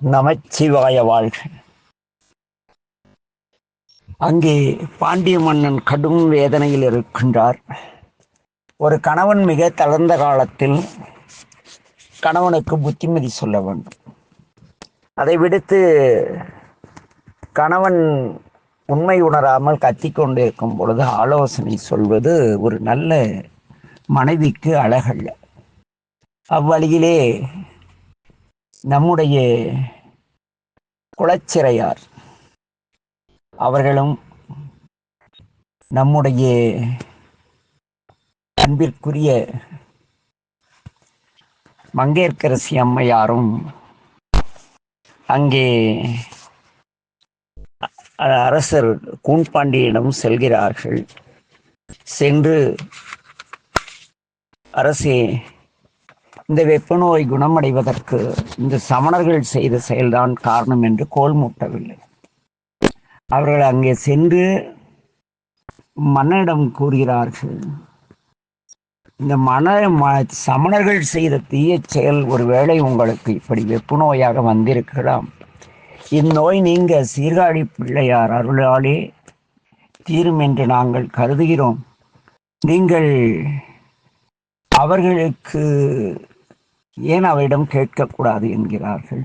நமச்சிவாய வாழ்க. அங்கே பாண்டிய மன்னன் கடும் வேதனையில் இருக்கின்றார். ஒரு கணவன் மிக தளர்ந்த காலத்தில் கணவனுக்கு புத்திமதி சொல்ல வேண்டும். அதை விடுத்து கணவன் உண்மை உணராமல் கத்திக்கொண்டு இருக்கும் பொழுது ஆலோசனை சொல்வது ஒரு நல்ல மனைவிக்கு அழகல்ல. அவ்வழியிலே நம்முடைய குளச்சிறையார் அவர்களும் நம்முடைய அன்பிற்குரிய மங்கையர்கரசி அம்மையாரும் அங்கே அரசர் கூண்பாண்டியிடம் செல்கிறார்கள். சென்று அரசே இந்த வெப்பநோய் குணமடைவதற்கு இந்த சமணர்கள் செய்த செயல்தான் காரணம் என்று கோல் மூட்டவில்லை. அவர்கள் அங்கே சென்று மன்னனிடம் கூறுகிறார்கள் இந்த மன ம- சமணர்கள் செய்த தீய செயல் ஒருவேளை உங்களுக்கு இப்படி வெப்பு நோயாக வந்திருக்கலாம். இந்நோய் நீங்க சீர்காழி பிள்ளையார் அருளாலே தீரும் என்று நாங்கள் கருதுகிறோம். நீங்கள் அவர்களுக்கு ஏன் அவரிடம் கேட்கக்கூடாது என்கிறார்கள்?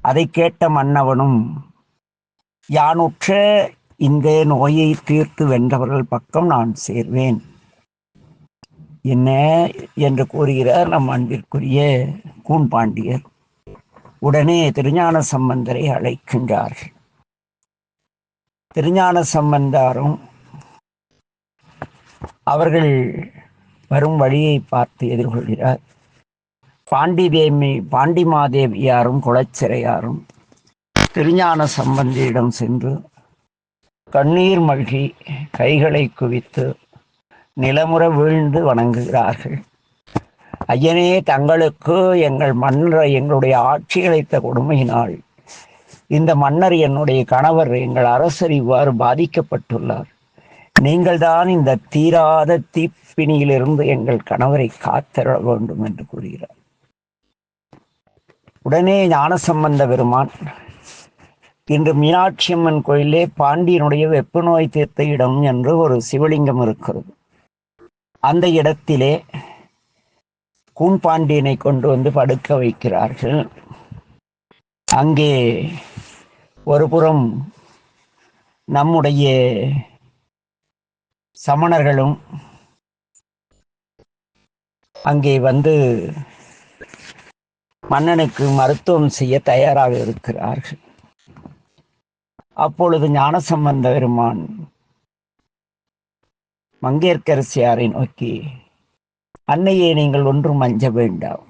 அதை கேட்ட மன்னவனும் யானுற்ற இந்த நோயை தீர்த்து வென்றவர்கள் பக்கம் நான் சேர்வேன். என்ன? என்று கூறுகிறார் நம் அன்பிற்குரிய கூண்பாண்டியர். உடனே திருஞான சம்பந்தரை அழைக்கின்றார்கள். திருஞான சம்பந்தாரும் அவர்கள் வரும் வழியை பார்த்து எதிர்கொள்கிறார். பாண்டிதேவி பாண்டிமாதேவியாரும் குலச்சிறையாரும் திருஞான சம்பந்தியிடம் சென்று கண்ணீர் மல்கி கைகளை குவித்து நிலமுற வீழ்ந்து வணங்குகிறார்கள். ஐயனே தங்களுக்கு எங்கள் மன்னர் எங்களுடைய ஆட்சி அளித்த கொடுமையினால் இந்த மன்னர் என்னுடைய கணவர் எங்கள் அரசர் இவ்வாறு பாதிக்கப்பட்டுள்ளார். நீங்கள்தான் இந்த தீராத தீப்பினியிலிருந்து எங்கள் கணவரை காத்தர வேண்டும் என்று கூறுகிறார். உடனே ஞானசம்பந்த பெருமான் இன்று மீனாட்சி அம்மன் கோயிலே பாண்டியனுடைய வெப்ப நோய் தீர்த்த இடம் என்று ஒரு சிவலிங்கம் இருக்கிறது. அந்த இடத்திலே கூன்பாண்டியனை கொண்டு வந்து படுக்க வைக்கிறார்கள். அங்கே ஒருபுறம் நம்முடைய சமணர்களும் அங்கே வந்து மன்னனுக்கு மருத்துவம் செய்ய தயாராக இருக்கிறார்கள். அப்பொழுது ஞானசம்பந்த பெருமான் மங்கையர்க்கரசியாரை நோக்கி அன்னையே நீங்கள் ஒன்றும் அஞ்ச வேண்டாம்.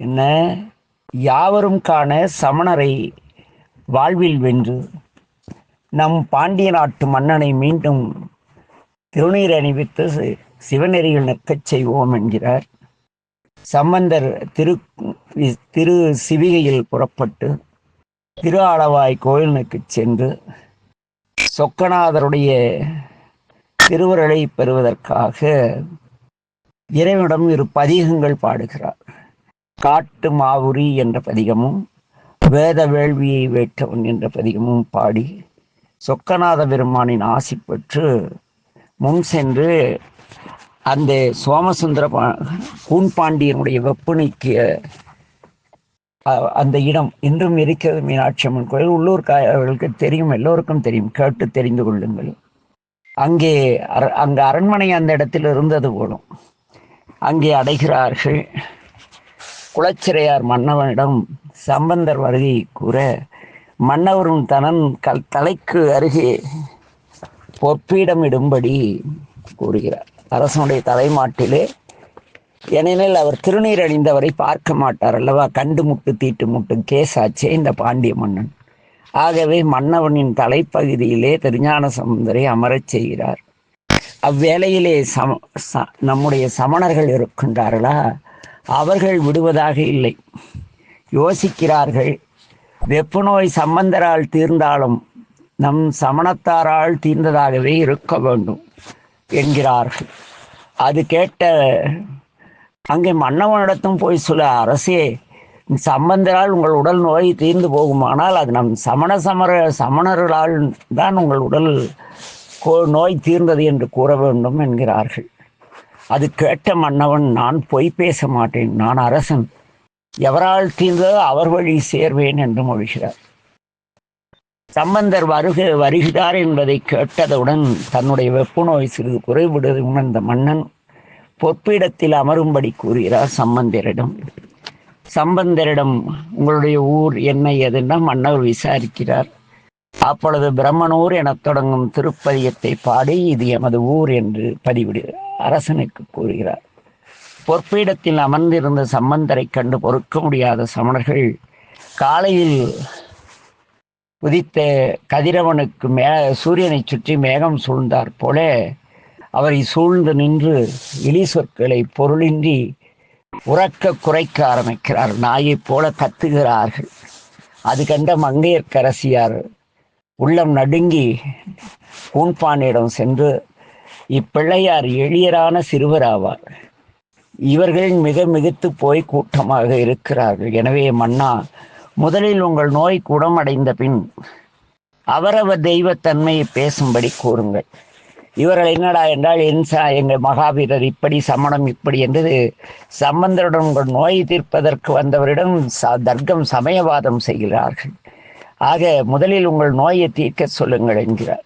என்ன? யாவரும் காண சமணரை வாழ்வில் வென்று நம் பாண்டிய நாட்டு மன்னனை மீண்டும் திருநீர் அணிவித்து சிவநெறியில் நிற்கச் செய்வோம் என்கிறார். சம்பந்தர் திரு திரு சிவிகையில் புறப்பட்டு திரு ஆளவாய் கோயிலுக்கு சென்று சொக்கநாதருடைய திருவருளை பெறுவதற்காக இறைவனிடம் இரு பதிகங்கள் பாடுகிறார். காட்டு மாவுரி என்ற பதிகமும் வேத வேள்வியை வேற்றவன் என்ற பதிகமும் பாடி சொக்கநாத பெருமானின் ஆசி பெற்று முன் சென்று அந்த சோமசுந்தர பா- கூன்பாண்டியனுடைய வெப்பனைக்கு அந்த இடம் இன்றும் இருக்கிறது மீனாட்சி அம்மன் கோயில். உள்ளூர்காரர்களுக்கு தெரியும் எல்லோருக்கும் தெரியும். கேட்டு தெரிந்து கொள்ளுங்கள். அங்கே அர- அங்கே அரண்மனை அந்த இடத்தில் இருந்தது போலும். அங்கே அடைகிறார்கள். குளச்சிறையார் மன்னவனிடம் சம்பந்தர் வருகை கூற மன்னவரும் தனன் கல் தலைக்கு அருகே பொற்பீடம் இடும்படி கூறுகிறார். அரசனுடைய தலைமாட்டிலே ஏனெனில் அவர் திருநீர் அணிந்தவரை பார்க்க மாட்டார் அல்லவா? கண்டு முட்டு தீட்டு முட்டு கேசாச்சே இந்த பாண்டிய மன்னன். ஆகவே மன்னவனின் தலைப்பகுதியிலே திருஞான சமுந்தரை அமரச் செய்கிறார். அவ்வேளையிலே சம ச- நம்முடைய சமணர்கள் இருக்கின்றார்களா? அவர்கள் விடுவதாக இல்லை. யோசிக்கிறார்கள் வெப்பு நோய் சம்பந்தரால் தீர்ந்தாலும் நம் சமணத்தாரால் தீர்ந்ததாகவே இருக்க வேண்டும். என்கிறார்கள். அது கேட்ட அங்கே மன்னவனிடத்தும் போய் சொல்ல அரசே சம்பந்தரால் உங்கள் உடல் நோய் தீர்ந்து போகுமானால் அது நம் சமண சமர சமணர்களால் தான் உங்கள் உடல் கோ- நோய் தீர்ந்தது என்று கூற வேண்டும் என்கிறார்கள். அது கேட்ட மன்னவன் நான் பொய் பேச மாட்டேன். நான் அரசன். எவரால் தீர்ந்ததோ அவர் வழி சேர்வேன் என்று மொழிகிறார். சம்பந்தர் வருக வருகிறார் என்பதை கேட்டதுடன் தன்னுடைய வெப்பு நோய் சிறிது குறைவிடுவதை உணர்ந்த மன்னன் பொற்பிடத்தில் அமரும்படி கூறுகிறார் சம்பந்தரிடம். சம்பந்தரிடம் உங்களுடைய ஊர் என்ன எதுன்னா மன்னர் விசாரிக்கிறார். அப்பொழுது பிரம்மனூர் எனத் தொடங்கும் திருப்பதியத்தை பாடி இது எமது ஊர் என்று பதிவிடு அரசனுக்கு கூறுகிறார். பொற்பீடத்தில் அமர்ந்திருந்த சம்பந்தரைக் கண்டு பொறுக்க முடியாத சமணர்கள் காலையில் உதித்த கதிரவனுக்கு மே சூரியனை சுற்றி மேகம் சூழ்ந்தார் போல அவரை சூழ்ந்து நின்று இலி சொற்களை பொருளின்றி உறக்க குறைக்க ஆரம்பிக்கிறார். நாயைப் போல கத்துகிறார்கள் அது கண்ட மங்கையர்க்கரசியார் உள்ளம் நடுங்கி கூன்பானிடம் சென்று இப்பிள்ளையார் எளியரான சிறுவராவார் இவர்கள் மிக மிகுத்து போய் கூட்டமாக இருக்கிறார்கள். எனவே மன்னா முதலில் உங்கள் நோய் குணமடைந்த பின் அவரவர் தெய்வத்தன்மையை பேசும்படி கூறுங்கள். இவர்கள் என்னடா என்றால் என் சா எங்கள் மகாவீரர் இப்படி சமணம் இப்படி என்று சம்பந்தருடன் உங்கள் நோய் தீர்ப்பதற்கு வந்தவரிடம் ச தர்க்கம் சமயவாதம் செய்கிறார்கள். ஆக முதலில் உங்கள் நோயை தீர்க்க சொல்லுங்கள் என்கிறார்.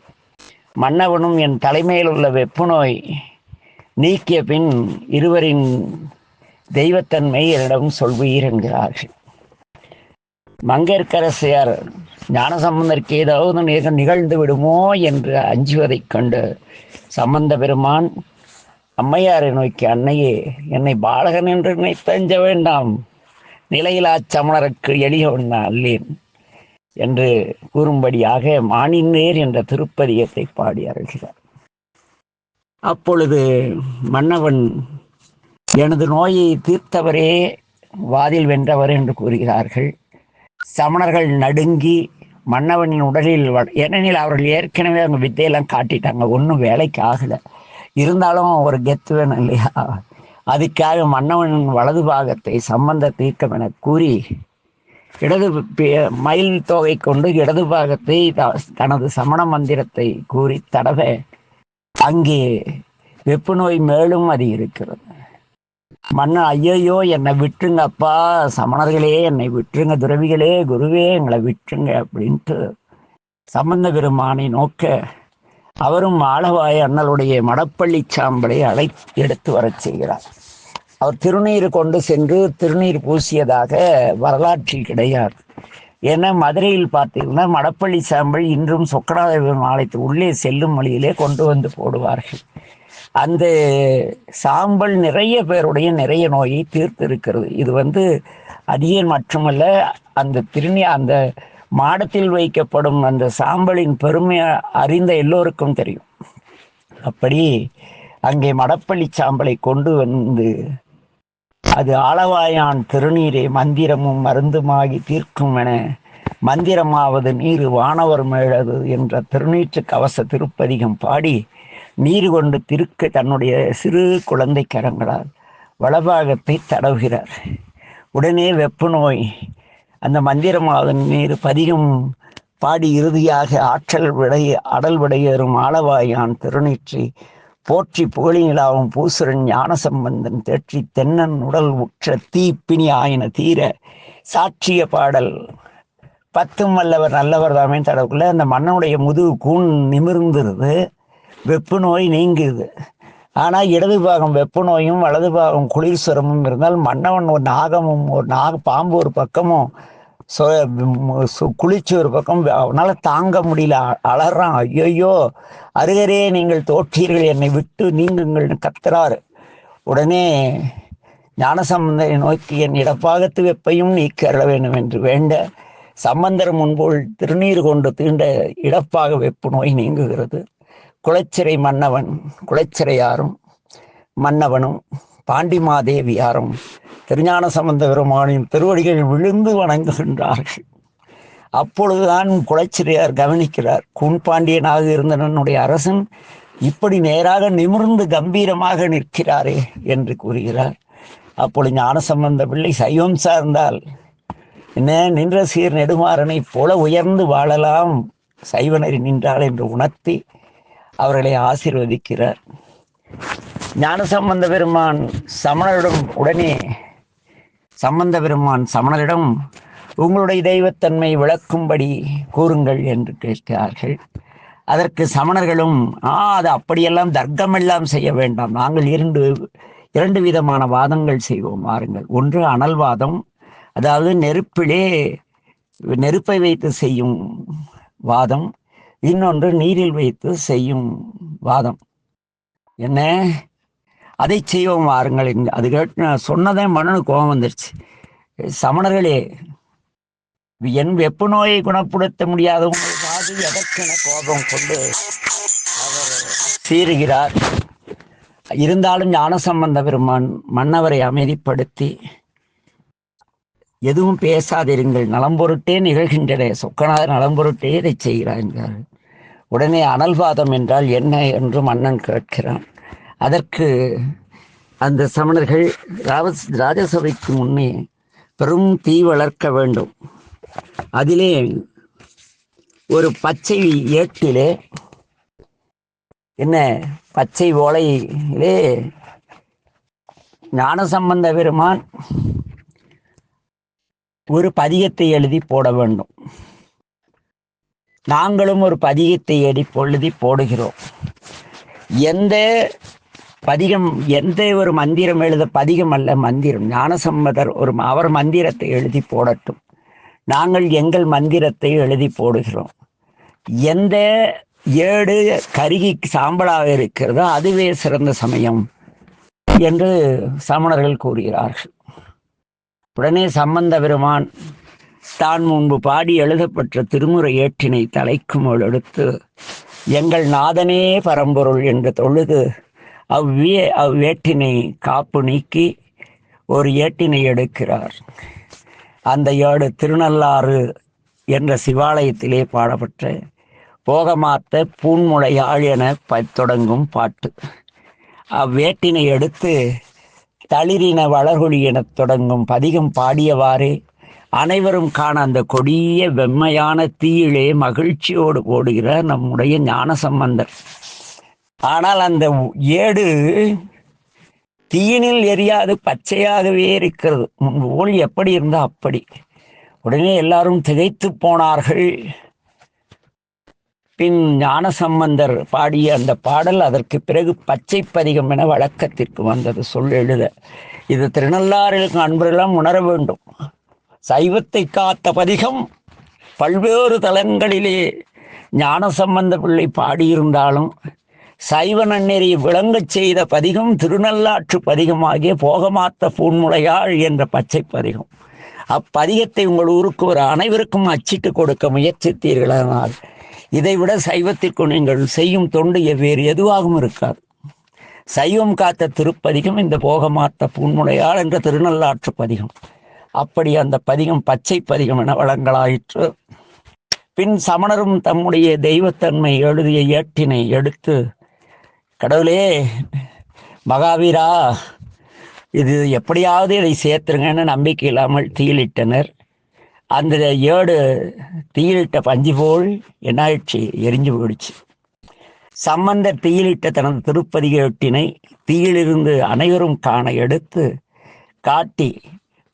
மன்னவனும் என் தலைமையில் உள்ள வெப்பு நோய் நீக்கிய பின் இருவரின் தெய்வத்தன்மை என்னிடம் சொல்வீர் என்கிறார்கள். மங்கையர்க்கரசியார் ஞானசம்பந்தருக்கு ஏதாவது நிகழ்ந்து விடுமோ என்று அஞ்சுவதைக் கண்டு சம்பந்த பெருமான் அம்மையாரை நோக்கி அன்னையே என்னை பாலகன் என்று நினைத்தஞ்ச வேண்டாம். நிலையிலா சமணருக்கு எளியவன் அல்லேன் என்று கூறும்படியாக மானின்னேர் என்ற திருப்பதியத்தை பாடி அருள்கிறார். அப்பொழுது மன்னவன் எனது நோயை தீர்த்தவரே வாதில் வென்றவர் என்று கூறுகிறார்கள். சமணர்கள் நடுங்கி மன்னவனின் உடலில் வ- ஏனெனில் அவர்கள் ஏற்கனவே அவங்க வித்தையெல்லாம் காட்டிட்டாங்க. ஒன்றும் வேலைக்கு ஆகலை. இருந்தாலும் ஒரு கெத்து வேணும் இல்லையா? அதுக்காக மன்னவனின் வலது பாகத்தை சம்பந்த தீர்க்கம் என கூறி இடது மயில் தொகை கொண்டு இடது பாகத்தை த- தனது சமண மந்திரத்தை கூறி தடவை அங்கே வெப்பு நோய் மேலும் அது இருக்கிறது மன்னன் ஐயையோ என்னை விட்டுருங்க அப்பா சமணர்களே என்னை விட்டுருங்க. துறவிகளே குருவே எங்களை விட்டுருங்க அப்படின்ட்டு சம்பந்த பெருமானை நோக்க அவரும் ஆளவாய அண்ணலுடைய மடப்பள்ளி சாம்பலை அழை எடுத்து வரச் செய்கிறார். அவர் திருநீர் கொண்டு சென்று திருநீர் பூசியதாக வரலாற்றில் கிடையாது. ஏன்னா மதுரையில் பார்த்தீங்கன்னா மடப்பள்ளி சாம்பல் இன்றும் சொக்கநாத ஆலயத்தில் உள்ளே செல்லும் வழியிலே கொண்டு வந்து போடுவார்கள். அந்த சாம்பல் நிறைய பேருடைய நிறைய நோயை தீர்த்திருக்கிறது. இது வந்து அடியேன் மட்டுமல்ல அந்த திருநி அந்த மாடத்தில் வைக்கப்படும் அந்த சாம்பலின் பெருமையை அறிந்த எல்லோருக்கும் தெரியும். அப்படி அங்கே மடப்பள்ளி சாம்பலை கொண்டு வந்து அது ஆளவாயான் திருநீரே மந்திரமும் மருந்துமாகி தீர்க்கும் என மந்திரமாவது நீர் வானவர் மேழது என்ற திருநீற்று கவச திருப்பதிகம் பாடி நீர் கொண்டு திருக்க தன்னுடைய சிறு குழந்தை கரங்களால் வலபாகத்தை தடவுகிறார். உடனே வெப்ப நோய் அந்த மந்திரமாதன் நீர் பதிகம் பாடி இறுதியாக ஆற்றல் விடை அடல் விடையேறும் ஆளவாயான் திருநீற்றி போற்றி புகழினிலாவும் பூசுரன் ஞான சம்பந்தன் தேற்றி தென்னன் உடல் உற்ற தீப்பினி ஆயின தீர சாட்சிய பாடல். பத்தும் வல்லவர் நல்லவர் தாமே தடவுக்குள்ள அந்த மன்னனுடைய முதுகு கூன் நிமிர்ந்துருது. வெப்பு நோய் நீங்குது. ஆனால் இடது பாகம் வெப்ப நோயும் வலது பாகம் குளிர் சிரமம் இருந்தால் மன்னவன் ஒரு நாகமும் ஒரு நாக பாம்பு ஒரு பக்கமும் சொ குளிச்சு ஒரு பக்கம் அவனால் தாங்க முடியல. அ- அலறான். ஐயோ அருகரே நீங்கள் தோற்றீர்கள். என்னை விட்டு நீங்குங்கள்னு கத்துறாரு. உடனே ஞானசம்பந்தரை நோக்கி என் இடப்பாகத்து வெப்பையும் நீக்க அருள வேண்டும் என்று வேண்ட சம்பந்தர் முன்போல் திருநீர் கொண்டு தீண்ட இடப்பாக வெப்பு நோய் நீங்குகிறது. குளச்சிறை மன்னவன் குளச்சிறையாரும் மன்னவனும் பாண்டிமாதேவியாரும் திருஞான சம்பந்த பெருமானின் திருவடிகள் விழுந்து வணங்குகின்றார்கள். அப்பொழுதுதான் குளச்சிறையார் கவனிக்கிறார் கூண்பாண்டியனாக இருந்த நன்னுடைய அரசன் இப்படி நேராக நிமிர்ந்து கம்பீரமாக நிற்கிறாரே என்று கூறுகிறார். அப்பொழுது ஞானசம்பந்த பிள்ளை சைவம் சார்ந்தால் என்ன நின்ற சீர் நெடுமாறனைப் போல உயர்ந்து வாழலாம் சைவனரி நின்றாள் என்று உணர்த்தி அவர்களை ஆசீர்வதிக்கிறார். ஞானசம்பந்த பெருமான் சமணரிடம் உடனே சம்பந்த பெருமான் சமணரிடம் உங்களுடைய தெய்வத்தன்மை விளக்கும்படி கூறுங்கள் என்று கேட்கிறார்கள். அதற்கு சமணர்களும் ஆ அது அப்படியெல்லாம் தர்க்கமெல்லாம் செய்ய வேண்டாம். நாங்கள் இரண்டு இரண்டு விதமான வாதங்கள் செய்வோம். வாருங்கள். ஒன்று அனல்வாதம் அதாவது நெருப்பிலே நெருப்பை வைத்து செய்யும் வாதம். இன்னொன்று நீரில் வைத்து செய்யும் வாதம். என்ன? அதை செய்வோம் வாருங்கள் அது கேட்டு நான் சொன்னதே மன்னனு கோபம் வந்துருச்சு. சமணர்களே என் வெப்ப நோயை குணப்படுத்த முடியாத உங்கள் வாதி எதற்கென கோபம் கொண்டு அவர் சீறுகிறார்? இருந்தாலும் ஞானசம்பந்த பெருமான் மன்னவரை அமைதிப்படுத்தி எதுவும் பேசாதிருங்கள் நலம் பொருட்டே நிகழ்கின்றன சொக்கநாதர் நலம் பொருட்டே இதை செய்கிறார் என்கிறார்கள் உடனே அனல்வாதம் என்றால் என்ன என்று மன்னன் கேட்கிறான். அதற்கு அந்த சமணர்கள் ராவ- ராஜசபைக்கு முன்னே பெரும் தீ வளர்க்க வேண்டும். அதிலே ஒரு பச்சை ஏட்டிலே என்ன பச்சை ஓலையிலே ஞானசம்பந்த பெருமான் ஒரு பதிகத்தை எழுதி போட வேண்டும். நாங்களும் ஒரு பதிகத்தை ஏடி பொழுதி போடுகிறோம். எந்த பதிகம் எந்த ஒரு மந்திரம் எழுத பதிகம் அல்ல மந்திரம் ஞானசம்மதர் ஒரு அவர் மந்திரத்தை எழுதி போடட்டும். நாங்கள் எங்கள் மந்திரத்தை எழுதி போடுகிறோம். எந்த ஏடு கருகி சாம்பலாக இருக்கிறதோ அதுவே சிறந்த சமயம் என்று சமணர்கள் கூறுகிறார்கள். உடனே சம்பந்த பெருமான் தான் முன்பு பாடி எழுதப்பட்ட திருமுறை ஏற்றினை தலைக்கும் எடுத்து எங்கள் நாதனே பரம்பொருள் என்று தொழுது அவ்விய அவ்வேட்டினை காப்பு நீக்கி ஒரு ஏட்டினை எடுக்கிறார். அந்த ஏடு திருநள்ளாறு என்ற சிவாலயத்திலே பாடப்பட்ட போகமாத்த பூன்முளையாள் என ப- தொடங்கும் பாட்டு. அவ்வேட்டினை எடுத்து தளிரின வளர்கொழி எனத் தொடங்கும் பதிகம் பாடியவாறே அனைவரும் காண அந்த கொடிய வெம்மையான தீயிலே மகிழ்ச்சியோடு ஓடுகிறார் நம்முடைய ஞான சம்பந்தர் ஆனால் அந்த ஏடு தீயினில் எரியாது பச்சையாகவே இருக்கிறது. முன்பு போல் எப்படி இருந்தால் அப்படி. உடனே எல்லாரும் திகைத்து போனார்கள். பின் ஞான சம்பந்தர் பாடிய அந்த பாடல் அதற்கு பிறகு பச்சை பதிகம் என வழக்கத்திற்கு வந்தது. சொல் எழுத இது திருநள்ளாறில் அன்பரெல்லாம் உணர வேண்டும். சைவத்தை காத்த பதிகம் பல்வேறு தலங்களிலே ஞானசம்பந்த பிள்ளை பாடியிருந்தாலும் சைவ நன்னெறி விளங்கச் செய்த பதிகம் திருநள்ளாற்று பதிகமாகிய போகமாத்த பூன்முளையாள் என்ற பச்சை பதிகம். அப்பதிகத்தை உங்கள் ஊருக்கு ஒரு அனைவருக்கும் அச்சிட்டு கொடுக்க முயற்சித்தீர்களானால் இதைவிட சைவத்திற்கு நீங்கள் செய்யும் தொண்டு வேறு எதுவாகவும் இருக்காது. சைவம் காத்த திருப்பதிகம் இந்த போகமாத்த பூன்முளையாள் என்ற திருநள்ளாற்று பதிகம். அப்படி அந்த பதிகம் பச்சை பதிகம் என வழங்கலாயிற்று. பின் சமணரும் தம்முடைய தெய்வத்தன்மை எழுதிய ஏட்டினை எடுத்து கடவுளே மகாவீரா இது எப்படியாவது இதை சேர்த்துருங்கன்னு நம்பிக்கை இல்லாமல் தீயிலிட்டனர். அந்த ஏடு தீயிலிட்ட பஞ்சு போல் என்னாயிடுச்சு எரிஞ்சு போயிடுச்சு. சம்பந்தர் தீயிலிட்ட தனது திருப்பதிக ஒட்டினை தீயிலிருந்து அனைவரும் காண எடுத்து காட்டி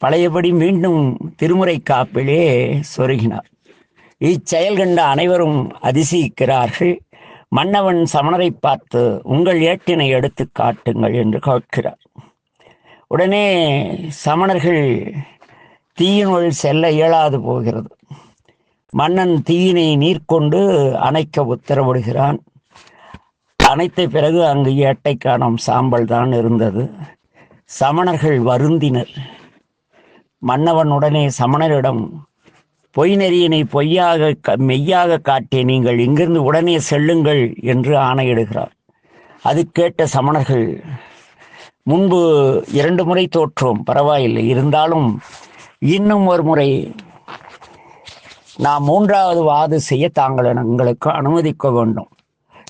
பழையபடி மீண்டும் திருமுறை காப்பிலே சொருகினார். இச்செயல் கண்ட அனைவரும் அதிசயிக்கிறார்கள். மன்னவன் சமணரை பார்த்து உங்கள் ஏட்டினை எடுத்து காட்டுங்கள் என்று கேட்கிறார். உடனே சமணர்கள் தீயினுள் செல்ல இயலாது போகிறது. மன்னன் தீயினை நீர்கொண்டு அணைக்க உத்தரவிடுகிறான். அணைத்த பிறகு அங்கு ஏட்டை சாம்பல் தான் இருந்தது. சமணர்கள் வருந்தினர். மன்னவன் உடனே சமணரிடம் பொய் நெறியினை பொய்யாக க- மெய்யாக காட்டி நீங்கள் இங்கிருந்து உடனே செல்லுங்கள் என்று ஆணையிடுகிறார். அது கேட்ட சமணர்கள் முன்பு இரண்டு முறை தோற்றோம் பரவாயில்லை. இருந்தாலும் இன்னும் ஒரு முறை நாம் மூன்றாவது வாது செய்ய தாங்கள் எங்களுக்கு அனுமதிக்க வேண்டும்.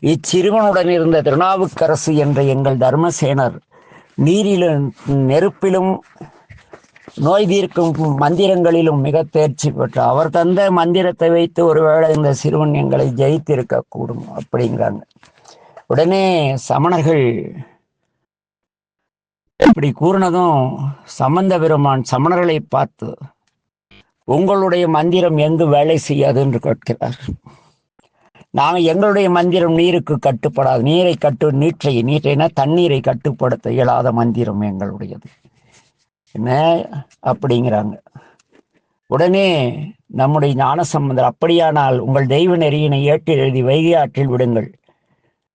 இச்சிறுவனுடன் இருந்த திருநாவுக்கரசு என்ற எங்கள் தர்மசேனர் நீரிலும் நெருப்பிலும் நோய் தீர்க்கும் மந்திரங்களிலும் மிக தேர்ச்சி பெற்ற அவர் தந்த மந்திரத்தை வைத்து ஒருவேளை இந்த சிறுவன் எங்களை ஜெயித்திருக்க கூடும் அப்படிங்கிறாங்க. உடனே சமணர்கள் இப்படி கூறினதும் சம்பந்த பெருமான் சமணர்களை பார்த்து உங்களுடைய மந்திரம் எங்கு வேலை செய்யாது? என்று கேட்கிறார். நாங்கள் எங்களுடைய மந்திரம் நீருக்கு கட்டுப்படாது. நீரை கட்டு நீற்றை நீற்றைனா தண்ணீரை கட்டுப்படுத்த இயலாத மந்திரம் எங்களுடையது. என்ன அப்படிங்கிறாங்க. உடனே நம்முடைய ஞான சம்பந்தர் அப்படியானால் உங்கள் தெய்வ நெறியினை ஏற்றி எழுதி வைகை ஆற்றில் விடுங்கள்.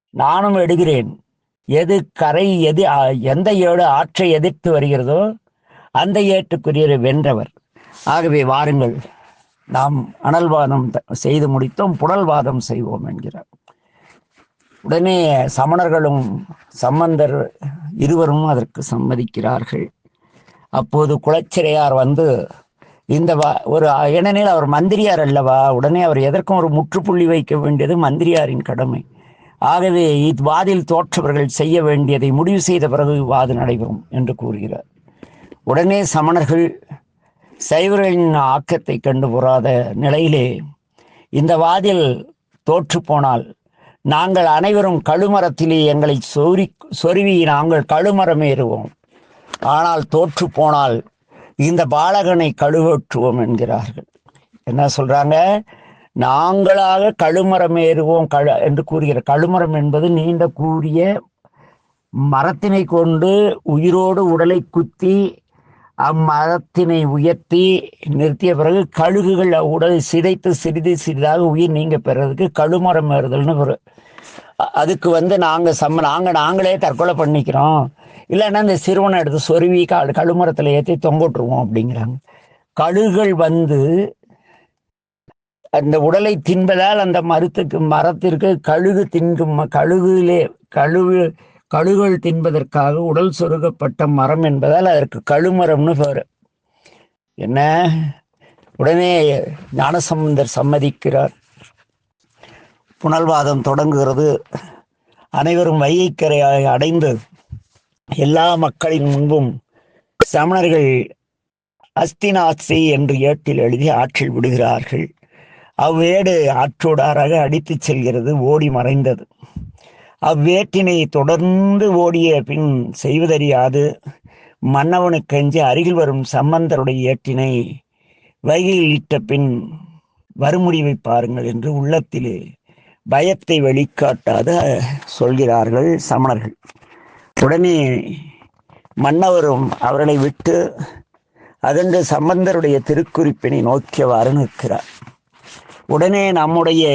நானும் எடுகிறேன் எது கரை எது அ- எந்த ஏடு ஆற்றை எதிர்த்து வருகிறதோ அந்த ஏற்றுக்குரியரை வென்றவர். ஆகவே வாருங்கள் நாம் அனல்வாதம் த- செய்து முடித்தோம் புடல்வாதம் செய்வோம் என்கிறார். உடனே சமணர்களும் சம்பந்தர் இருவரும் அதற்கு சம்மதிக்கிறார்கள். அப்போது குலச்சிறையார் வந்து இந்த வா- ஒரு ஏனெனில் அவர் மந்திரியார் அல்லவா? உடனே அவர் எதற்கும் ஒரு முற்றுப்புள்ளி வைக்க வேண்டியது மந்திரியாரின் கடமை. ஆகவே இவ்வாதில் தோற்றவர்கள் செய்ய வேண்டியதை முடிவு செய்த பிறகு வாது நடைபெறும் என்று கூறுகிறார். உடனே சமணர்கள் சைவர்களின் ஆக்கத்தை கண்டு பொறாத நிலையிலே இந்த வாதில் தோற்று போனால் நாங்கள் அனைவரும் கழுமரத்திலே எங்களை சொறி சொருவி நாங்கள் கழுமரம் ஏறுவோம். ஆனால் தோற்று போனால் இந்த பாலகனை கழுவற்றுவோம் என்கிறார்கள். என்ன சொல்றாங்க? நாங்களாக கழுமரம் ஏறுவோம் கழு என்று கூறுகிற கழுமரம் என்பது நீண்ட கூறிய மரத்தினை கொண்டு உயிரோடு உடலை குத்தி அம்மரத்தினை உயர்த்தி நிறுத்திய பிறகு கழுகுகள் உடலை சிதைத்து சிறிது சிறிதாக உயிர் நீங்க பெறதுக்கு கழுமரம் ஏறுதல்னு ஒரு அதுக்கு வந்து நாங்கள் சம்ம நாங்கள் நாங்களே தற்கொலை பண்ணிக்கிறோம். இல்லைன்னா இந்த சிறுவனை எடுத்து சொருவி கால் கழுமரத்தில் ஏற்றி தொங்கோட்டுருவோம் அப்படிங்கிறாங்க. கழுகுகள் வந்து அந்த உடலை தின்பதால் அந்த மரத்துக்கு மரத்திற்கு கழுகு தின்கும் ம- கழுகுலே கழுகு கழுகுகள் தின்பதற்காக உடல் சொருகப்பட்ட மரம் என்பதால் அதற்கு கழுமரம்னு பேர். என்ன? உடனே ஞானசம்பந்தர் சம்மதிக்கிறார். புனல்வாதம் தொடங்குகிறது. அனைவரும் வையைக்கரை அடைந்தது எல்லா மக்களின் முன்பும் சமணர்கள் அஸ்தினாஸ்தி என்று ஏட்டில் எழுதி ஆற்றில் விடுகிறார்கள். அவ்வேடு ஆற்றோடாராக அடித்துச் செல்கிறது ஓடி மறைந்தது. அவ்வேட்டினை தொடர்ந்து ஓடிய பின் செய்வதறியாது. மன்னவனுக்கெஞ்சி அருகில் வரும் சம்பந்தருடைய ஏட்டினை வைகையில் இட்ட பின் வறுமுடிவை பாருங்கள் என்று உள்ளத்திலே பயத்தை வெளிக்காட்டாத சொல்கிறார்கள் சமணர்கள். உடனே மன்னவரும் அவர்களை விட்டு அதன்று சம்பந்தருடைய திருக்குறிப்பினை நோக்கியவாறு நிற்கிறார் உடனே நம்முடைய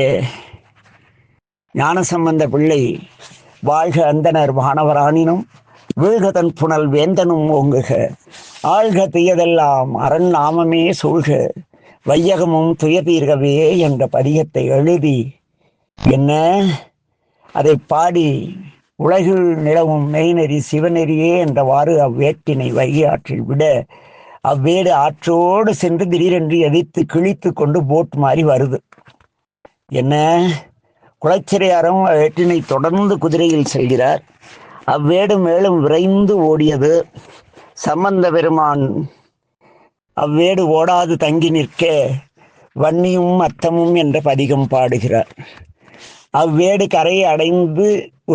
ஞானசம்பந்த பிள்ளை வாழ்க அந்தனர் வானவரானினும் வீழ்கதன் புனல் வேந்தனும் ஓங்குக. ஆழ்க தீயதெல்லாம் அரண் நாமமே சூழ்க. வையகமும் துயதீர்கவே என்ற பதிகத்தை எழுதி என்ன? அதை பாடி உலகில் நிலவும் மெய்நெறி சிவநெறியே என்றவாறு அவ்வேட்டினை வைகை ஆற்றில் விட அவ்வேடு ஆற்றோடு சென்று திடீரென்று எதிர்த்து கிழித்து கொண்டு போட் மாறி வருது. என்ன? குளச்சிறையாரும் வேட்டினை தொடர்ந்து குதிரையில் செல்கிறார். அவ்வேடு மேலும் விரைந்து ஓடியது. சம்பந்த பெருமான் அவ்வேடு ஓடாது தங்கி நிற்க வன்னியும் அர்த்தமும் என்ற பதிகம் பாடுகிறார். அவ்வேடு கரையை அடைந்து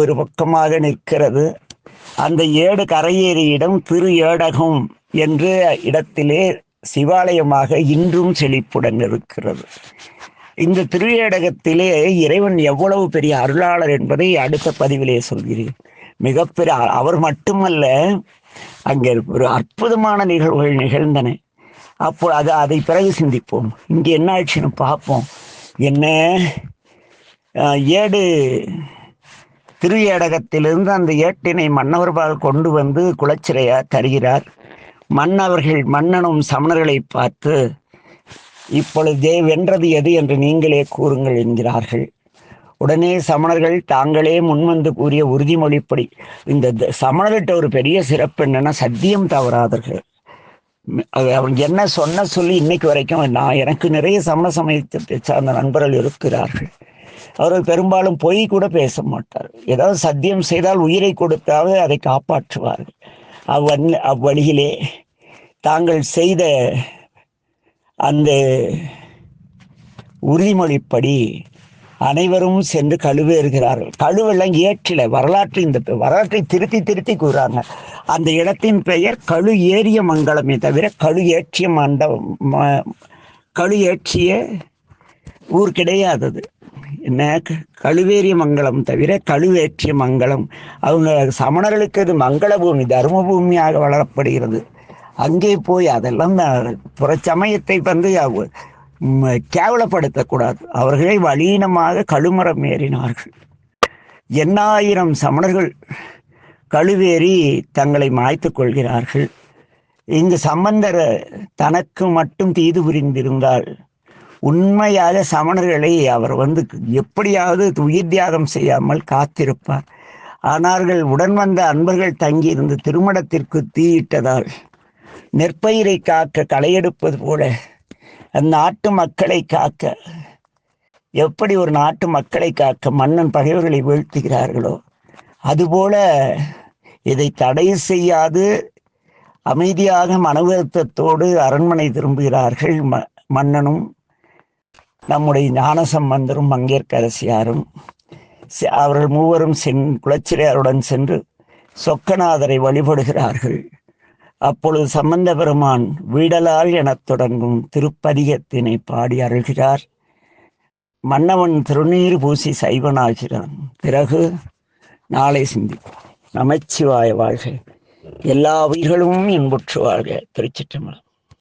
ஒரு பக்கமாக நிற்கிறது. அந்த ஏடு கரையேறியிடம் திரு ஏடகம் என்று இடத்திலே சிவாலயமாக இன்றும் செழிப்புடன் இருக்கிறது. இந்த திருவேடகத்திலே இறைவன் எவ்வளவு பெரிய அருளாளர் என்பதை அடுத்த பதிவிலே சொல்கிறேன். மிகப்பெரிய அவர் மட்டுமல்ல அங்கே ஒரு அற்புதமான நிகழ்வுகள் நிகழ்ந்தன. அப்போ அது அதை பிறகு சிந்திப்போம். இங்கே என்ன ஆச்சுன்னு பார்ப்போம். என்ன? ஏடு திருவேடகத்திலிருந்து அந்த ஏட்டினை மன்னவர்பால் கொண்டு வந்து குளச்சிறையா தருகிறார். மன்னவர்கள் மன்னனும் சமணர்களை பார்த்து இப்பொழுதே வென்றது எது என்று நீங்களே கூறுங்கள் என்கிறார்கள். உடனே சமணர்கள் தாங்களே முன்வந்து கூறிய உறுதிமொழிப்படி இந்த த- சமணர்கிட்ட ஒரு பெரிய சிறப்பு என்னன்னா சத்தியம் தவறாதர்கள் அவன் என்ன சொன்ன சொல்லி இன்னைக்கு வரைக்கும் நான் எனக்கு நிறைய சமண சமயத்தை சார்ந்த நண்பர்கள் இருக்கிறார்கள். அவர்கள் பெரும்பாலும் பொய் கூட பேச மாட்டார் ஏதாவது சத்தியம் செய்தால் உயிரை கொடுத்தாவது அதை காப்பாற்றுவார்கள். அவ்வன் அவ்வழியிலே தாங்கள் செய்த அந்த உறுதிமொழிப்படி அனைவரும் சென்று கழுவேறுகிறார்கள். கழுவெல்லாம் ஏற்றில. வரலாற்று இந்த வரலாற்றை திருத்தி திருத்தி கூறாங்க. அந்த இடத்தின் பெயர் கழு ஏறிய மங்கலமே தவிர கழு ஏற்றிய மண்டபம் ம- கழு ஏற்றிய ஊர் கிடையாதது. என்ன? க- மங்கலம் தவிர கழுவேற்றிய மங்கலம் அவங்க சமணர்களுக்கு அது மங்கள பூமி தர்ம பூமியாக வளரப்படுகிறது. அங்கே போய் அதெல்லாம் புற புறச்சமயத்தை வந்து அவ- கேவலப்படுத்தக்கூடாது. அவர்களே வலீனமாக கழுமரம் ஏறினார்கள். எண்ணாயிரம் சமணர்கள் கழுவேறி தங்களை மாய்த்து கொள்கிறார்கள். இங்கு சம்பந்தர் தனக்கு மட்டும் தீது புரிந்திருந்தால் உண்மையாக சமணர்களை அவர் வந்து எப்படியாவது உயிர் தியாகம் செய்யாமல் காத்திருப்பார். ஆனார்கள் உடன் வந்த அன்பர்கள் தங்கியிருந்து திருமணத்திற்கு தீயிட்டதால் நெற்பயிரை காக்க களையெடுப்பது போல அந்நாட்டு மக்களை காக்க எப்படி ஒரு நாட்டு மக்களை காக்க மன்னன் பகைவர்களை வீழ்த்துகிறார்களோ அதுபோல இதை தடை செய்யாது அமைதியாக மனவருத்தத்தோடு அரண்மனை திரும்புகிறார்கள் ம மன்னனும் நம்முடைய ஞானசம்பந்தரும் மங்கேற்கரசியாரும் அவர்கள் மூவரும் சென் குலச்சிறையாருடன் சென்று சொக்கநாதரை வழிபடுகிறார்கள். அப்பொழுது சம்பந்த பெருமான் வீடலால் எனத் தொடங்கும் திருப்பதிகத்தினை பாடி அருள்கிறார். மன்னவன் திருநீர் பூசி சைவனாகிறான். பிறகு நாளை சிந்திப்போம். நமச்சிவாய வாழ்க. எல்லா உயிர்களும் இன்புற்று வாழ்க. திருச்சிற்றம்பலம்.